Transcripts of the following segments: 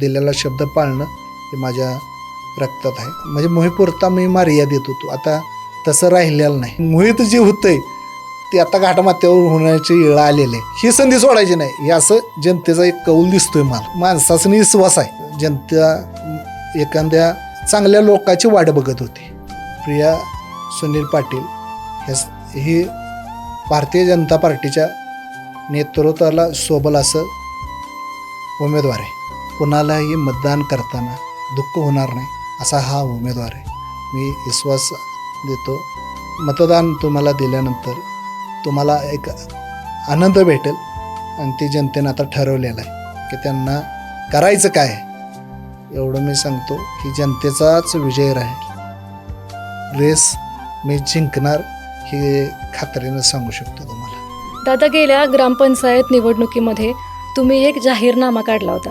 दिलेला शब्द पाळणं हे माझ्या रक्तात आहे. म्हणजे मोहीपुरता मी मारिया देत होतो. आता तसं राहिलेलं नाही. मोहित जे होतंय ते आता घाटामाथ्यावर होण्याची येळ आलेली आहे. ही संधी सोडायची नाही. हे असं जनतेचा एक कौल दिसतोय मला. माणसाचा विश्वास आहे. जनता एखाद्या चांगल्या लोकाची वाट बघत होती. प्रिया सुनील पाटील हे ही भारतीय जनता पार्टीच्या नेतृत्वाला सोबल असं उमेदवार आहे. कोणालाही मतदान करताना दुःख होणार नाही असा हा उमेदवार आहे. मी विश्वास देतो. मतदान तुम्हाला दिल्यानंतर तुम्हाला एक आनंद भेटेल आणि ते जनतेनं आता ठरवलेलं आहे की त्यांना करायचं काय एवढं मी सांगतो की जनतेचाच विजय राहील. रेस मी जिंकणार हे खात्रीनं सांगू शकतो तुम्हाला. दादा गेल्या ग्रामपंचायत निवडणुकीमध्ये तुम्ही एक जाहीरनामा काढला होता.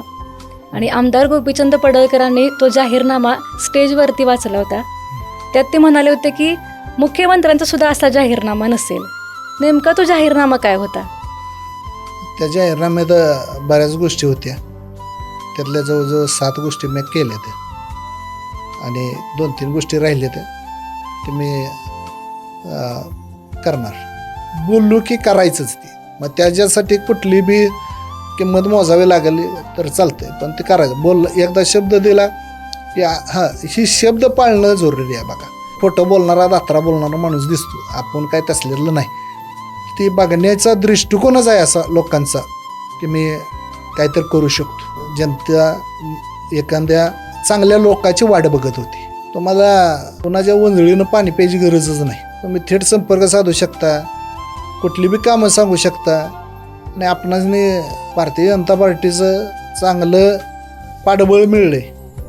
आणि आमदार गोपीचंद पडळकरांनी तो जाहीरनामा स्टेजवरती वाचला होता. त्यात ते म्हणाले होते की मुख्यमंत्र्यांचा सुद्धा असा जाहीरनामा नसेल. नेमका तो जाहीरनामा काय होता? त्या जाहीरनाम्यात बऱ्याच गोष्टी होत्या. त्यातल्या जवळजवळ सात गोष्टी मी केल्या त्या. आणि दोन तीन गोष्टी राहिल्या त्या. ते मी करणार. बोललो की करायचंच ते. मग त्याच्यासाठी कुठली बी किंमत मोजावी लागली तर चालतंय. पण ते करायचं बोल एकदा शब्द दिला की हां हा ही शब्द पाळणं जरुरी आहे बघा. खोटं बोलणारा दात्रा बोलणारा माणूस दिसतो. आपण काय तसलेलं नाही. ते बघण्याचा दृष्टिकोनच आहे असा लोकांचा की मी काहीतरी करू शकतो. जनता एखाद्या चांगल्या लोकाची वाट बघत होती. तुम्हाला कोणाच्या वंजळीनं पाणी प्यायची गरजच नाही. तुम्ही थेट संपर्क साधू शकता. कुठली बी कामं सांगू शकता. आणि आपणासने भारतीय जनता पार्टीचं चांगलं पाठबळ मिळले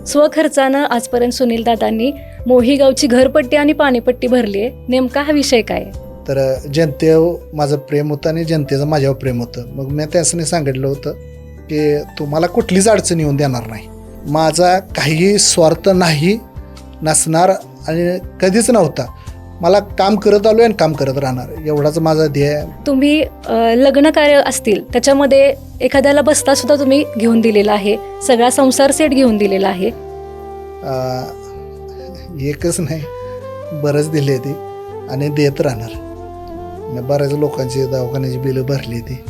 स्वखर्चानं आजपर्यंत सुनील दादांनी मोहीगावची घरपट्टी आणि पाणीपट्टी भरली आहे नेमका हा विषय काय? तर जनतेवर माझं प्रेम होतं आणि जनतेचं माझ्यावर प्रेम होतं. मग मी त्यासने सांगितलं होतं की तुम्हाला कुठलीच अडचण येऊन देणार नाही. माझा काही स्वार्थ नाही नसणार आणि कधीच नव्हता. मला काम करत आलो आणि काम करत राहणार एवढाच माझा ध्येय आहे. तुम्ही लग्न कार्य असतील त्याच्यामध्ये एखाद्याला बसता सुद्धा तुम्ही घेऊन दिलेला आहे. सगळा संसार सेट घेऊन दिलेला आहे. एकच नाही बरंच दिले ती आणि देत राहणार. बऱ्याच लोकांची दवाखान्याची बिलं भरली ती.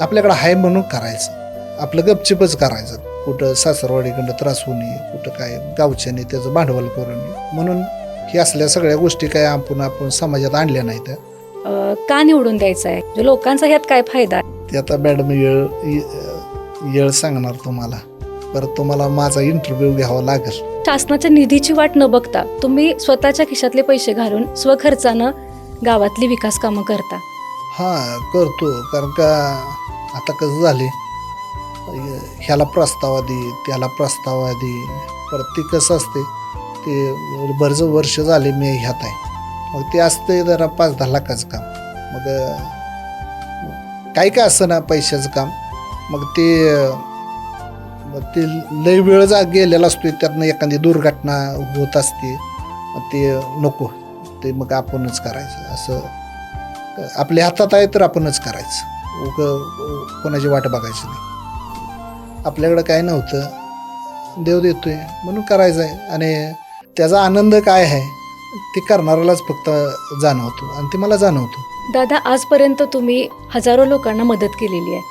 आपल्याकडं आहे म्हणून करायचं. आपलं गपचिपच करायचं. कुठं सासरवाडीकडं त्रास होऊ नये कुठं काय गावच्याने त्याचं भांडवल करू नये. म्हणून ही असल्या सगळ्या गोष्टी काय आपण आपण समाजात आणल्या नाहीत. अ, का निवडून द्यायचं आहे? म्हणजे लोकांचा ह्यात काय फायदा आहे? ते आता मॅडम येळ येळ सांगणार तुम्हाला. परत तुम्हाला माझा इंटरव्ह्यू घ्यावा लागेल. शासनाच्या निधीची वाट न बघता तुम्ही स्वतःच्या खिशातले पैसे घालून स्वखर्चानं गावातली विकास कामं करता. हां करतो. कारण का आता कसं झाले? ह्याला प्रस्तावा दे त्याला प्रस्तावा दे. परत ते कसं असते? ते बरंच वर्ष झाले मी ह्यात आहे. मग ते असते जरा पाच दहा लाखाचं काम. मग काय काय असतं ना पैशाचं काम? मग ते मग ते लय वेळ जा गेलेला असतो त्यातनं एखादी दुर्घटना होत असते मग ते नको. ते मग आपणच करायचं. असं आपल्या हातात आहे तर आपणच करायचं. उग कोणाची वाट बघायची नाही. आपल्याकडं काय नव्हतं. देव देतोय म्हणून करायचं आहे. आणि त्याचा आनंद काय आहे ते करणाऱ्यालाच फक्त जाणवतो आणि ते मला जाणवतो. दादा आजपर्यंत तुम्ही हजारो लोकांना मदत केलेली आहे.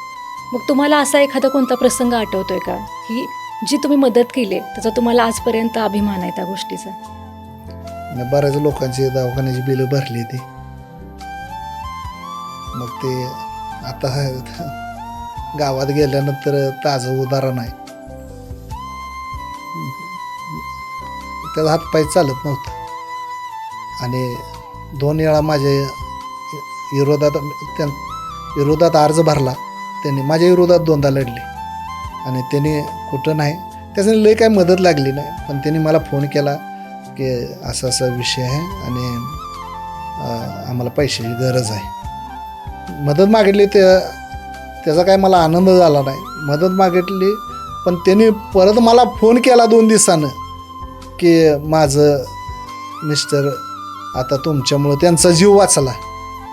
मग तुम्हाला असा एखादा कोणता प्रसंग आठवतोय का की जी तुम्ही मदत केली त्याचा तुम्हाला आजपर्यंत अभिमान आहे त्या गोष्टीचा? बऱ्याच लोकांची दवाखान्याची बिलं भरली ती मग ते आता गावात गेल्यानंतर ताजं उदाहरण आहे. त्याला हातपाय चालत नव्हता. आणि दोन वेळा माझ्या विरोधात त्या विरोधात अर्ज भरला. त्यांनी माझ्या विरोधात दोनदा लढले. आणि त्यांनी कुठं नाही त्याच्याने लई काय मदत लागली नाही. पण त्यांनी मला फोन केला की असा असा विषय आहे आणि आम्हाला पैशाची गरज आहे. मदत मागितली ते त्याचा काय मला आनंद झाला नाही. मदत मागितली पण त्यांनी परत मला फोन केला दोन दिवसानं. की माझं मिस्टर आता तुमच्यामुळं त्यांचा जीव वाचला.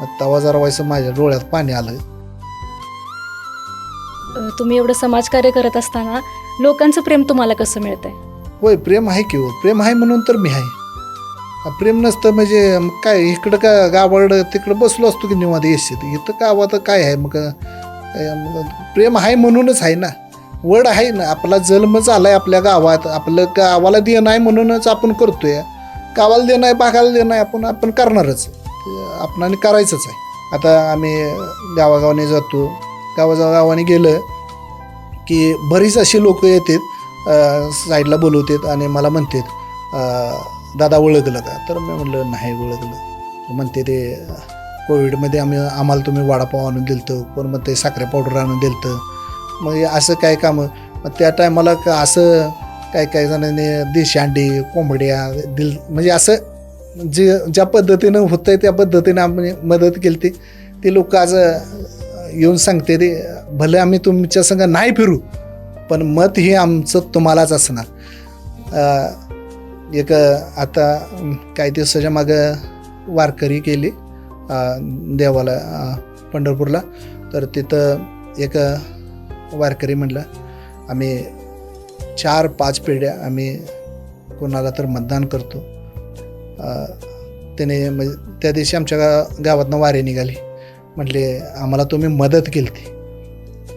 मग तेव्हा जरा व्हायचं माझ्या डोळ्यात पाणी आलं अ, तुम्ही एवढं समाजकार्य करत असताना लोकांचं प्रेम तुम्हाला कसं मिळतंय? होय प्रेम आहे की हो. प्रेम आहे म्हणून तर मी आहे. आ, प्रेम नसतं म्हणजे मग काय इकडं का गावाकडं तिकडं बसलो असतो की निवांत येशीत इथं गावात काय आहे? मग अ, मग प्रेम आहे म्हणूनच आहे ना. वड आहे ना आपला जन्म झाला आहे आपल्या गावात. आपलं गावाला देणं आहे म्हणूनच आपण करतोय. गावाला देणं आहे बागाला देणं आहे आपण आपण करणारच. आपणाने करायचंच आहे. आता आम्ही गावागावाने जातो. गावाजा गावाने गेलं की बरीच अशी लोक येतात साईडला बोलवतात आणि मला म्हणतात दादा ओळखलं का? तर मी म्हटलं नाही ओळखलं. म्हणते ते कोविडमध्ये आम्ही आम्हाला तुम्ही वडापाव आणून दिलतं कोण म्हणते साखरे पावडर आणून दिलतं. मग असं काय कामं? मग त्या टायमाला का असं काय काय जणांनी देशी अंडी कोंबड्या दिल म्हणजे असं जे ज्या पद्धतीनं होतं आहे त्या पद्धतीनं आम्ही मदत केली ती ते लोक आज येऊन सांगते ते भले आम्ही तुमच्या संग नाही फिरू पण मत हे आमचं तुम्हालाच असणार. एक आता काही दिवसाच्या मागं वारकरी केली देवाला पंढरपूरला. तर तिथं एक वारकरी म्हणलं आम्ही चार पाच पिढ्या आम्ही कोणाला तर मतदान करतो. त्याने म्हणजे त्या दिवशी आमच्या गा गावातनं वारे निघाली. म्हटले आम्हाला तुम्ही मदत केली ती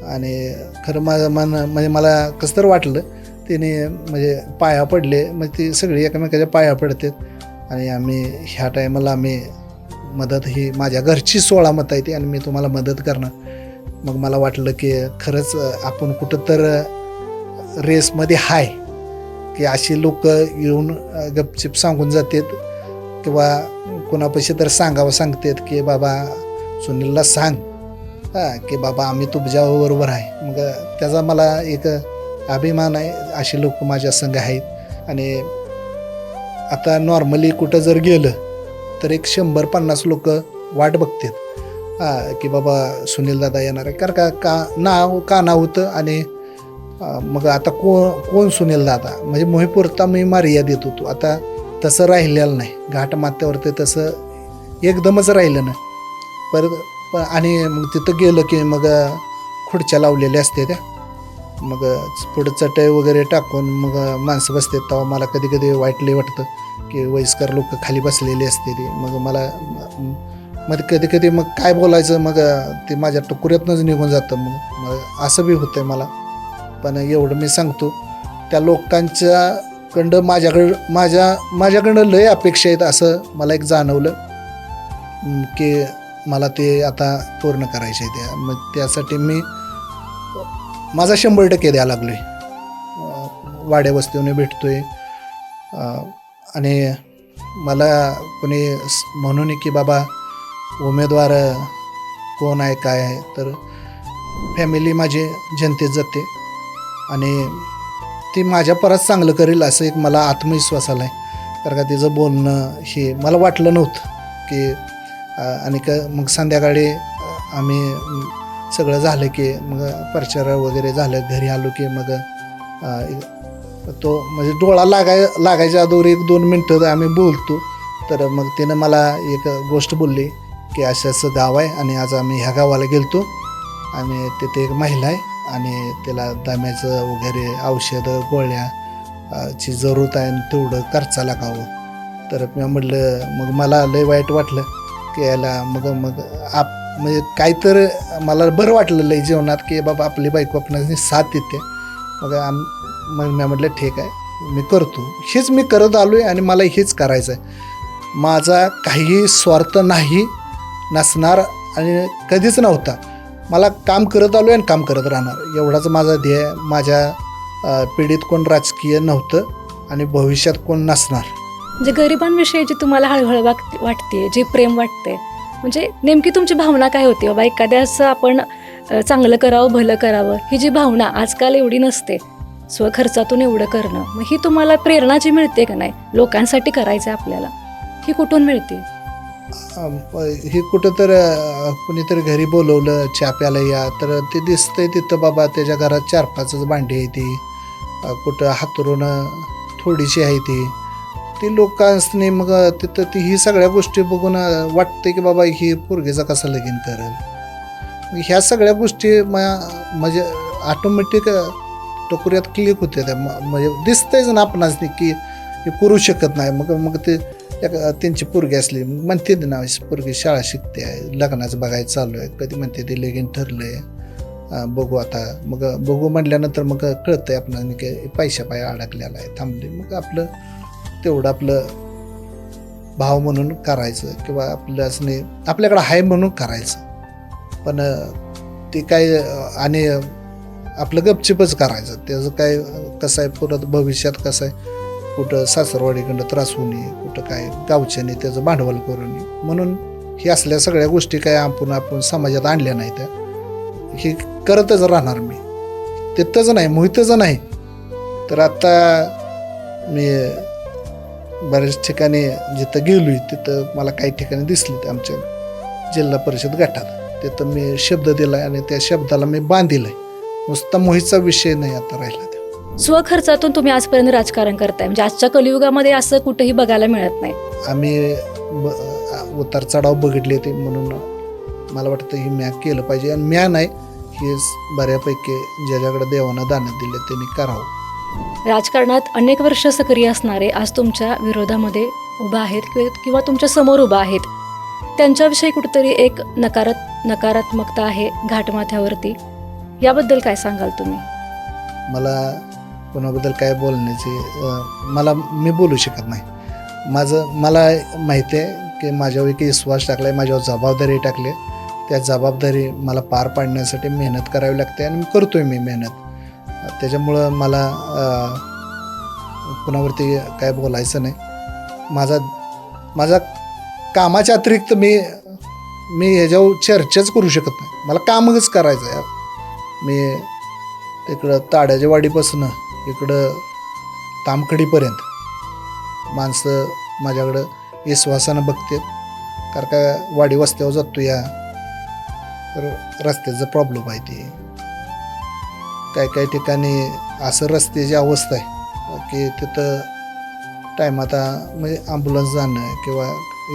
आणि खरं माझं मन म्हणजे मला कसं तर वाटलं त्याने म्हणजे पाया पडले मग ती सगळी एकमेकाच्या पाया पडतात. आणि आम्ही ह्या टायमाला आम्ही मदत ही माझ्या घरची सोळा मत आहे ती आणि मी तुम्हाला मदत करणार. मग मला वाटलं की खरंच आपण कुठं तर रेसमध्ये हाय की अशी लोक येऊन गपचिप सांगून जातात किंवा कोणापाशी तर सांगावं सांगतात की बाबा सुनीलला सांग हां की बाबा आम्ही तुझ्याबरोबर आहे. मग त्याचा मला एक अभिमान आहे अशी लोक माझ्या संघ आहेत. आणि आता नॉर्मली कुठं जर गेलं तर एक शंभर पन्नास लोक वाट बघतात. की बाबा सुनील दादा येणार आहे. कारण का का नाव का नाव होतं आणि मग आता कोण कोण सुनील दादा? म्हणजे मोहीपुरता मी मारिया देत होतो. आता तसं राहिलेलं नाही. घाट माथ्यावरती तसं एकदमच राहिलं ना परत आणि मग तिथं गेलं की मग खुडच्या खुर्च्या लावलेल्या असते त्या. मग पुढं चटई वगैरे टाकून मग माणसं बसतात. तेव्हा मला कधी कधी वाईटले वाटतं की वयस्कर लोक खाली बसलेली असते ती. मग मला मग कधी कधी मग काय बोलायचं मग ते माझ्या टुकुऱ्यातनंच निघून जातं. मग मग असं बी होतं आहे मला. पण एवढं मी सांगतो त्या लोकांच्याकडं माझ्याकडं माझ्या माझ्याकडं लय अपेक्षा आहेत असं मला एक जाणवलं. की मला ते आता पूर्ण करायचे आहे त्या मग त्यासाठी मी माझा शंभर टक्के द्यायला लागलो आहे वाड्या वस्तीने आहे आणि मला कोणी म्हणून की बाबा उमेदवार कोण आहे काय आहे तर फॅमिली माझी जनतेत जाते. आणि ती माझ्या परत चांगलं करेल असं एक मला आत्मविश्वास आला आहे कारण का तिचं बोलणं हे मला वाटलं नव्हतं की आणि क मग संध्याकाळी आम्ही सगळं झालं की मग प्रचार वगैरे झालं घरी आलो की मग तो म्हणजे डोळा लागाय लागायच्या अगोदर एक दोन मिनटं आम्ही बोलतो. तर मग तिनं मला एक गोष्ट बोलली की असं असं गाव आहे आणि आज आम्ही ह्या गावाला गेलतो. आणि तिथे एक महिला आहे आणि त्याला दम्याचं वगैरे औषधं गोळ्या ची जरूरत आहे आणि तेवढं खर्चा लागावं. तर मी म्हटलं मग मला लय वाईट वाटलं की याला मग मग आप म्हणजे काहीतरी मला बरं वाटलं लय जीवनात की बाबा आपली बायको आपणाची साथ देते. मग आम मग मी म्हटलं ठीक आहे मी करतो. हेच मी करत आलो आहे आणि मला हेच करायचं आहे माझा काही स्वार्थ नाही नसणार आणि कधीच नव्हता. मला काम करत आलो आहे आणि काम करत राहणार. एवढाच माझा ध्येय माझ्या पिढीत कोण राजकीय नव्हतं आणि भविष्यात कोण नसणार. म्हणजे गरिबांविषयी जी तुम्हाला हळहळ वाग वाटते जे प्रेम वाटते म्हणजे नेमकी तुमची भावना काय होती? बाबा एखाद्याचं आपण चांगलं करावं भलं करावं ही जी भावना आजकाल एवढी नसते स्वखर्चातून एवढं करणं मग ही तुम्हाला प्रेरणा जी मिळते का नाही? लोकांसाठी करायचं आहे आपल्याला. ही कुठून मिळते? हे कुठं तर कुणीतरी घरी बोलवलं चहा प्यायला या तर ते दिसतंय तिथं बाबा त्याच्या घरात चार पाचच भांडी आहे ती. कुठं हातरून थोडीशी आहे ती. ती लोकांनी मग तिथं ती ही सगळ्या गोष्टी बघून वाटते की बाबा ही पोरगीचा कसा लगीन करेल. ह्या सगळ्या गोष्टी म म्हणजे ऑटोमॅटिक टोकऱ्यात क्लिक होते त्या. म्हणजे दिसतंयच ना आपणास की हे करू शकत नाही. मग मग ते एक- त्यांची पोरगी असली मग म्हणते ना पोरगी शाळा शिकते आहे लग्नाचं बघायचं चालू आहे. कधी म्हणते ते लगीन ठरलंय. आहे बघू आता. मग बघू म्हटल्यानंतर मग कळतंय आपणाला की पैशा पाय अडकलेला आहे थांबले मग आपलं तेवढं आपलं भाव म्हणून करायचं किंवा आपलं असं नाही आपल्याकडं आहे म्हणून करायचं. पण ते काय आणि आपलं गपचिपच करायचं. त्याचं काय कसं आहे परत भविष्यात कसं आहे कुठं सासरवाडीकडं त्रास होऊ नये कुठं काय गावच्याने त्याचं भांडवल करून म्हणून हे असल्या सगळ्या गोष्टी काय आपण आपण समाजात आणल्या नाही त्या हे करतच राहणार मी. तिथंच नाही मोहितच नाही. तर आत्ता मी बऱ्याच ठिकाणी जिथं गेलोय तिथं मला काही ठिकाणी दिसली आमच्या जिल्हा परिषद गटात. तिथं मी शब्द दिला आणि त्या शब्दाला मी बांधिलंय. नुसता मोहितचा विषय नाही आता राहिला. स्वखर्चातून तुम्ही आजपर्यंत राजकारण करताय. म्हणजे आजच्या कलियुगामध्ये असं कुठेही बघायला मिळत नाही. आम्ही उतार चढाव बघितले ते म्हणून मला वाटतं ही म्या केलं पाहिजे. आणि म्या नाही हे बऱ्यापैकी ज्याच्याकडे देवानं दान दिले त्यांनी करावं. राजकारणात अनेक वर्ष सक्रिय असणारे आज तुमच्या विरोधामध्ये उभा आहेत किंवा किंवा तुमच्यासमोर उभा आहेत त्यांच्याविषयी कुठेतरी एक नकारात नकारात्मकता आहे घाटमाथ्यावरती. याबद्दल काय सांगाल तुम्ही? मला कोणाबद्दल काय बोलण्याची मला मी बोलू शकत नाही. माझं मला माहिती आहे की माझ्यावर एक विश्वास टाकला आहे माझ्यावर जबाबदारी टाकली आहे. त्या जबाबदारी मला पार पाडण्यासाठी मेहनत करावी लागते आणि मी करतो आहे मी मेहनत. त्याच्यामुळं मला कुणावरती काय बोलायचं नाही. माझा माझा कामाच्या अतिरिक्त मी मी ह्याच्यावर चर्चाच करू शकत नाही. मला कामच करायचं आहे. मी तिकडं ताड्याच्या वाडीपासून इकडं तामखडीपर्यंत माणसं माझ्याकडं विश्वासानं बघते कारण का वाडी वस्त्यावर जातो या तर रस्त्याचा प्रॉब्लेम आहे ते. काही काही ठिकाणी असं रस्त्याची अवस्था आहे की तिथं टाईम आता म्हणजे ॲम्ब्युलन्स जाणं किंवा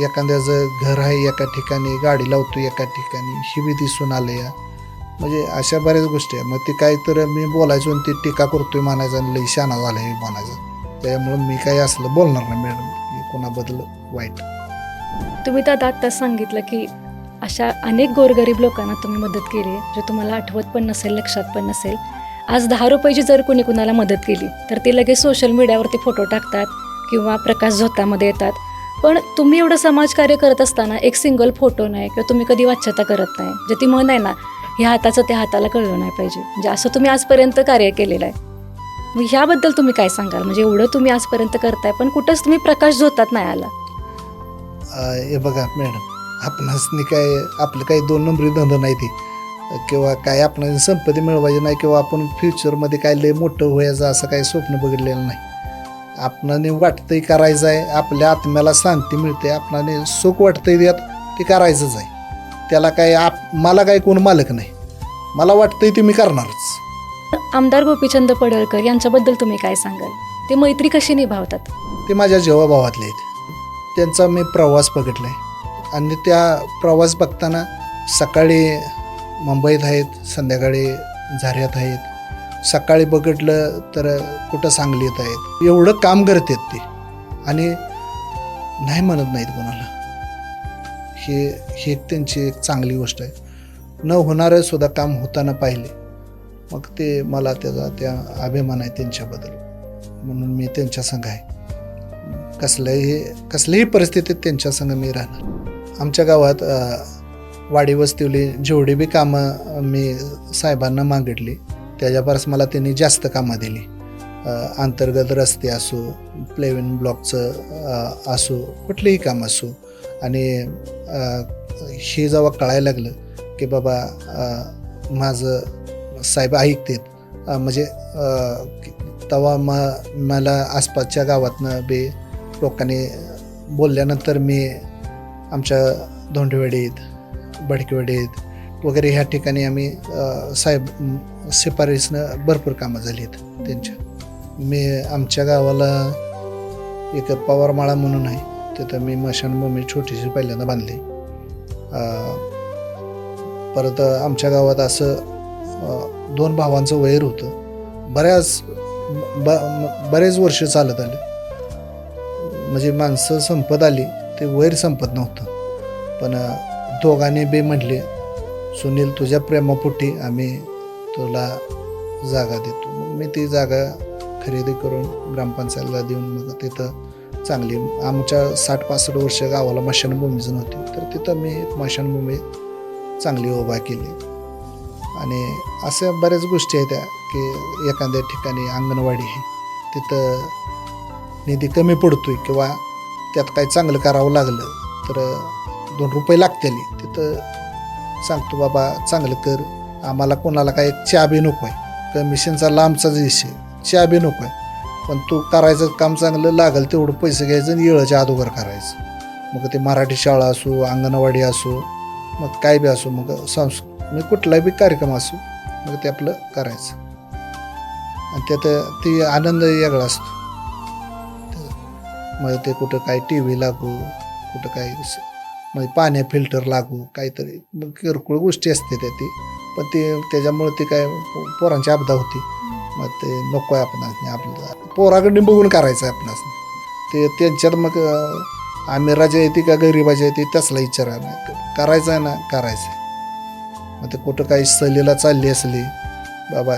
एखाद्याचं घर आहे एका ठिकाणी गाडी लावतो एका ठिकाणी ही बी दिसून आलं या म्हणजे अशा बऱ्याच गोष्टी आहे मग ती काय तर मी बोलायचो आणि ती टीका करतोय म्हणायचं आणि लई शाना झालं हे म्हणायचं. त्यामुळं मी काही असलं बोलणार नाही मॅडम. कोणाबद्दल वाईट. तुम्ही तर आत्ताच सांगितलं की अशा अनेक गोरगरीब लोकांना तुम्ही मदत केली जे तुम्हाला आठवत पण नसेल लक्षात पण नसेल. आज दहा रुपयाची जर कोणी कुणाला मदत केली तर ते लगेच सोशल मीडियावरती फोटो टाकतात किंवा प्रकाश झोतामध्ये येतात. पण तुम्ही एवढं समाजकार्य करत असताना एक सिंगल फोटो नाही किंवा तुम्ही कधी वाच्यता करत नाही. जे ती म्हण आहे ना ह्या हाताचं त्या हाताला कळलं नाही पाहिजे. म्हणजे असं तुम्ही आजपर्यंत कार्य केलेलं आहे. मग ह्याबद्दल तुम्ही काय सांगाल? म्हणजे एवढं तुम्ही आजपर्यंत करताय पण कुठंच तुम्ही प्रकाश झोतात नाही आला. हे बघा मॅडम आपणासनी काय आपलं काही दोन नंबरी धंदा नाही ते. किंवा काय आपण संपत्ती मिळवायची नाही किंवा आपण फ्युचरमध्ये काय लय मोठं व्हायचं असं काही स्वप्न बघितलेलं नाही. आपणाने वाटतंय करायचं आहे आपल्या आत्म्याला शांती मिळते आपणाने सुख वाटतंय त्यात ते करायचंच आहे. त्याला काय आप मला काय कोण मालक नाही. मला वाटतंय ते मी करणारच. आमदार गोपीचंद पडळकर यांच्याबद्दल तुम्ही काय सांगाल? ते मैत्री कशी निभावतात? ते माझ्या जेवाभावातले आहेत. त्यांचा मी प्रवास बघितला आहे आणि त्या प्रवास बघताना सकाळी मुंबईत आहेत संध्याकाळी झाऱ्यात आहेत. सकाळी बघितलं तर कुठं सांगलीत आहेत. एवढं काम करतात ते. आणि नाही म्हणत नाहीत कोणाला. हे हे त्यांची एक चांगली गोष्ट आहे. न होणारं सुद्धा काम होताना पाहिले. मग ते मला त्याचा त्या अभिमान आहे त्यांच्याबद्दल. म्हणून मी त्यांच्या संघ आहे. कसल्याही कसल्याही परिस्थितीत त्यांच्या संघ मी राहणार. आमच्या गावात वाडी वस्तीवली जेवढी बी कामं मी साहेबांना मागितली त्याच्यापास मला त्यांनी जास्त कामं दिली. अंतर्गत रस्ते असो प्लेविन ब्लॉकचं असो कुठलेही काम असो आणि हे जेव्हा कळायला लागलं की बाबा माझं साहेब ऐकतेत म्हणजे तेव्हा म मला आसपासच्या गावातनं बी लोकांनी बोलल्यानंतर मी आमच्या धोंडवेडीत भडकेवाडीत वगैरे ह्या ठिकाणी आम्ही साहेब शिफारसनं भरपूर कामं झाली आहेत त्यांच्या. मी आमच्या गावाला एक पवारमाळा म्हणून आहे. तिथं मी मशानभूमी छोटीशी पहिल्यांदा बांधली. परत आमच्या गावात असं दोन भावांचं वैर होतं. बऱ्याच ब बरेच वर्ष चालत आले. म्हणजे माणसं संपत आली ते वैर संपत नव्हतं. पण दोघांनी बे म्हटले सुनील तुझ्या प्रेमापोटी आम्ही तुला जागा देतो. मग मी ती जागा खरेदी करून ग्रामपंचायतला देऊन मग तिथं चांगली. आमच्या साठ पासष्ट वर्ष गावाला मशानभूमीच नव्हती तर तिथं मी एक मशानभूमी चांगली उभा केली. आणि अशा बऱ्याच गोष्टी आहेत त्या की एखाद्या ठिकाणी अंगणवाडी आहे तिथं निधी कमी पडतोय किंवा त्यात काही चांगलं करावं लागलं तर दोन रुपये लागतील. तिथं सांगतो बाबा चांगलं कर. आम्हाला कोणाला काय चहा बी नको आहे कमिशनचा लांबचाच विषय. चहा बी नको आहे पण तू करायचं काम चांगलं लागल तेवढं पैसे घ्यायचं आणि येळच्या अगोदर करायचं. मग ते मराठी शाळा असो अंगणवाडी असो मग काय बी असो मग संस् म्हणजे कुठलाही बी कार्यक्रम असो मग ते आपलं करायचं. आणि त्यात ती आनंद वेगळा असतो. मग ते कुठं काय टी व्ही लागू कुठं काय म्हणजे पाण्या फिल्टर लागू काहीतरी मग किरकोळ गोष्टी असते त्या ती. पण ते त्याच्यामुळे ते काय पोरांची अपदा होती. मग ते नको आहे आपण आपलं. पोराकडे बघून करायचं आहे आपणास. ते त्यांच्यात मग अं, राजा येते का गरिबाची येते त्यासला विचारा करायचं आहे ना करायचं आहे. मग ते कुठं काही सहलीला चालली असली बाबा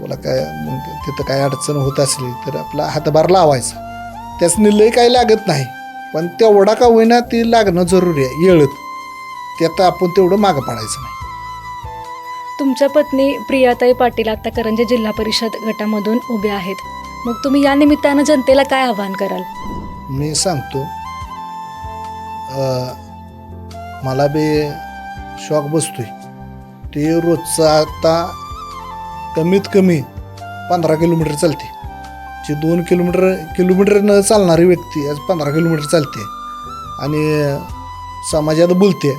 तुला काय मग तिथं काय अडचण होत असली तर आपला हातभार लावायचा. त्याच लय काही लागत नाही पण तेवढा का होईना ती लागणं जरुरी आहे येळत. त्यात आपण तेवढं मागं पडायचं नाही. तुमच्या पत्नी प्रियाताई पाटील आता करंजे जिल्हा परिषद गटामधून उभ्या आहेत. मग तुम्ही या निमित्तानं जनतेला काय आवाहन कराल? मी सांगतो अं, मला बी शॉक बसतोय. ते रोजचं आता कमीत कमी पंधरा किलोमीटर चालते. जी दोन किलोमीटर किलोमीटर न चालणारी व्यक्ती आज पंधरा किलोमीटर चालते. आणि समाजात बोलते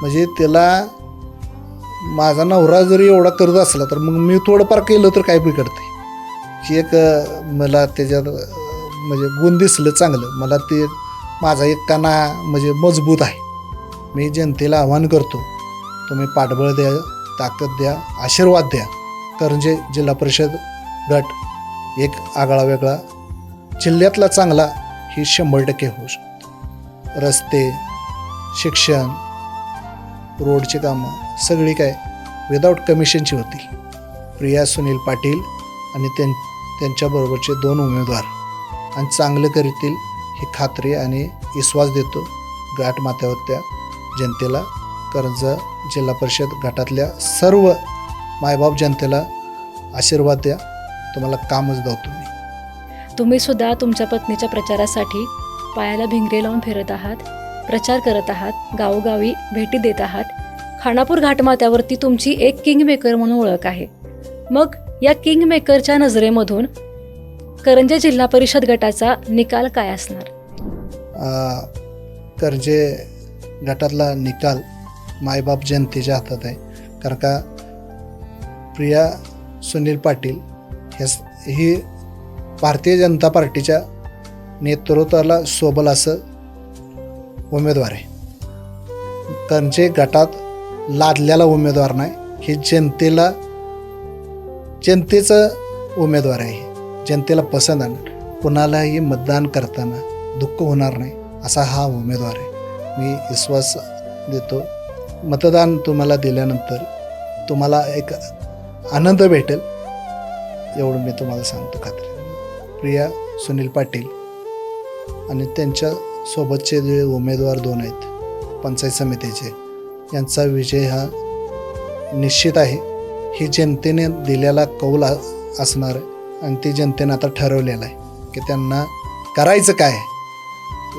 म्हणजे त्याला माझा नवरा जरी एवढा करत असला तर मग मी थोडंफार केलं तर काय बिघडते ही एक मला त्याच्यात म्हणजे गुण दिसलं चांगलं. मला ते माझा एक कणा म्हणजे मजबूत आहे. मी जनतेला आव्हान करतो. तुम्ही पाठबळ द्या ताकद द्या आशीर्वाद द्या. करंजे जिल्हा परिषद गट एक आगळा वेगळा जिल्ह्यातला चांगला ही शंभर टक्के होऊ शकतो. रस्ते शिक्षण रोडची कामं सगळी काय विदाऊट कमिशनची होती. प्रिया सुनील पाटील आणि त्यां त्यांच्याबरोबरचे दोन उमेदवार. आणि चांगलं करतील ही खात्री आणि विश्वास देतो घाट माथ्यावरच्या जनतेला. कर्ज जिल्हा परिषद गटातल्या सर्व मायबाप जनतेला आशीर्वाद द्या. तुम्हाला कामच दाव मी. तुम्ही सुद्धा तुमच्या पत्नीच्या प्रचारासाठी पायाला भिंगरे लावून फिरत आहात प्रचार करत आहात गावोगावी भेटी देत आहात. खानापूर घाटमाथ्यावरती तुमची एक किंग मेकर म्हणून ओळख आहे. मग या किंग मेकरच्या नजरेमधून करंजे जिल्हा परिषद गटाचा निकाल काय असणार? करंजे कर्जे गटातला निकाल मायबाप जनतेच्या हातात आहे. कारण का प्रिया सुनील पाटील ह्यास ही भारतीय जनता पार्टीच्या नेतृत्वाला सोबल असं उमेदवार आहे. कर्जे गटात लादलेला उमेदवार नाही हे जनतेला जनतेचं उमेदवार आहे. जनतेला पसंत आणि. कुणालाही मतदान करताना दुःख होणार नाही असा हा उमेदवार आहे. मी विश्वास देतो. मतदान तुम्हाला दिल्यानंतर तुम्हाला एक आनंद भेटेल एवढं मी तुम्हाला सांगतो खात्री. प्रिया सुनील पाटील आणि त्यांच्या सोबतचे जे उमेदवार दोन आहेत पंचायत समितीचे यांचा विजय हा निश्चित आहे. ही जनतेने दिलेला कौल असणार आणि ते जनतेनं आता ठरवलेलं आहे की त्यांना करायचं काय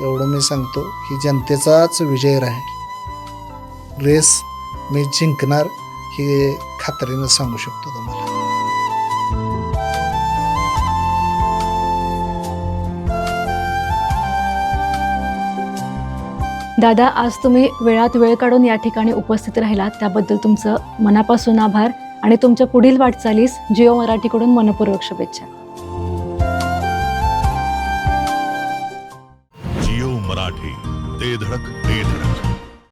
एवढं मी सांगतो की जनतेचाच विजय राहील. रेस मी जिंकणार हे खात्रीनं सांगू शकतो तुम्हाला. दादा आज तुम्ही वेळात वेळ काढून या ठिकाणी उपस्थित राहिलात. त्याबद्दल तुमचं मनापासून आभार. आणि तुमच्या पुढील वाटचालीस जिओ मराठीकडून मनपूर्वक शुभेच्छा.